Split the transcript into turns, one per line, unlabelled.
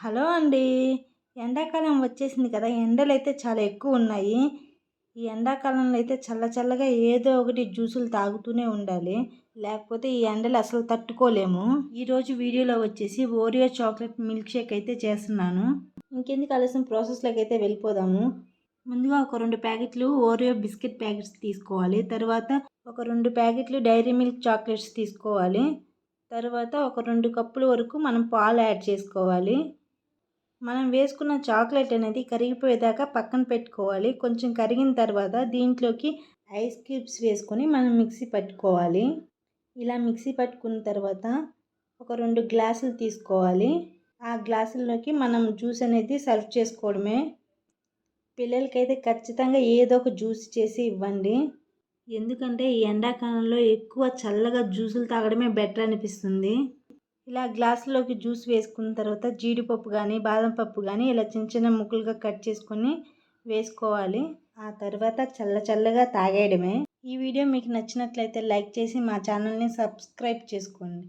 Hello అండి. ఎండాకాలం వచ్చేసింది కదా ఎండలు అయితే చాలా ఎక్కువ ఉన్నాయి ఈ ఎండాకాలంలో అయితే చల్ల చల్లగా ఏదో ఒకటి జ్యూసులు తాగుతూనే ఉండాలి. లేకపోతే ఈ ఎండలు అసలు తట్టుకోలేము. ఈరోజు వీడియోలో వచ్చేసి ఓరియో చాక్లెట్ మిల్క్ షేక్ అయితే చేస్తున్నాను. ఇంకెందుకు ఆలస్యం ప్రాసెస్లోకి అయితే వెళ్ళిపోదాము. ముందుగా ఒక రెండు ప్యాకెట్లు ఓరియో బిస్కెట్ ప్యాకెట్స్ తీసుకోవాలి. తర్వాత ఒక రెండు ప్యాకెట్లు డైరీ మిల్క్ చాక్లెట్స్ తీసుకోవాలి. తర్వాత ఒక రెండు కప్పుల వరకు మనం పాలు యాడ్ చేసుకోవాలి. మనం వేసుకున్న చాక్లెట్ అనేది కరిగిపోయేదాకా పక్కన పెట్టుకోవాలి. కొంచెం కరిగిన తర్వాత దీంట్లోకి ఐస్ క్యూబ్స్ వేసుకొని మనం మిక్సీ పట్టుకోవాలి. ఇలా మిక్సీ పట్టుకున్న తర్వాత ఒక రెండు గ్లాసులు తీసుకోవాలి. ఆ గ్లాసుల్లోకి మనం జ్యూస్ అనేది సర్వ్ చేసుకోవడమే. పిల్లలకైతే ఖచ్చితంగా ఏదో ఒక జ్యూస్ చేసి ఇవ్వండి. ఎందుకంటే ఈ ఎండాకాలంలో ఎక్కువ చల్లగా జ్యూసులు తాగడమే బెటర్ అనిపిస్తుంది. ఇలా గ్లాసులోకి జ్యూస్ వేసుకున్న తర్వాత జీడిపప్పు కానీ బాదం పప్పు కానీ ఇలా చిన్న చిన్న ముక్కలుగా కట్ చేసుకొని వేసుకోవాలి. ఆ తర్వాత చల్ల చల్లగా తాగేయడమే. ఈ వీడియో మీకు నచ్చినట్లయితే లైక్ చేసి మా ఛానల్ని సబ్స్క్రైబ్ చేసుకోండి.